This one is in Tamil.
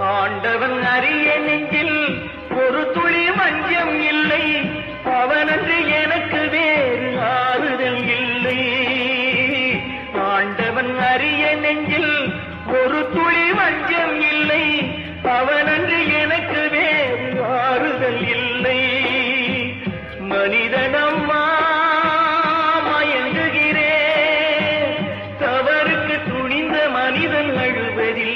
ஆண்டவன் அறிய நெஞ்சில் ஒரு துளி மஞ்சம் இல்லை. அவனன்று எனக்கு வேறு ஆறுதல் இல்லை. ஆண்டவன் அறிய நெஞ்சில் ஒரு துளி மஞ்சம் இல்லை. அவனன்று எனக்கு வேறு ஆறுதல் இல்லை. மனிதனம்மா மயங்குகிறே. தவறுக்கு துணிந்த மனிதன் அழுவதில்லையே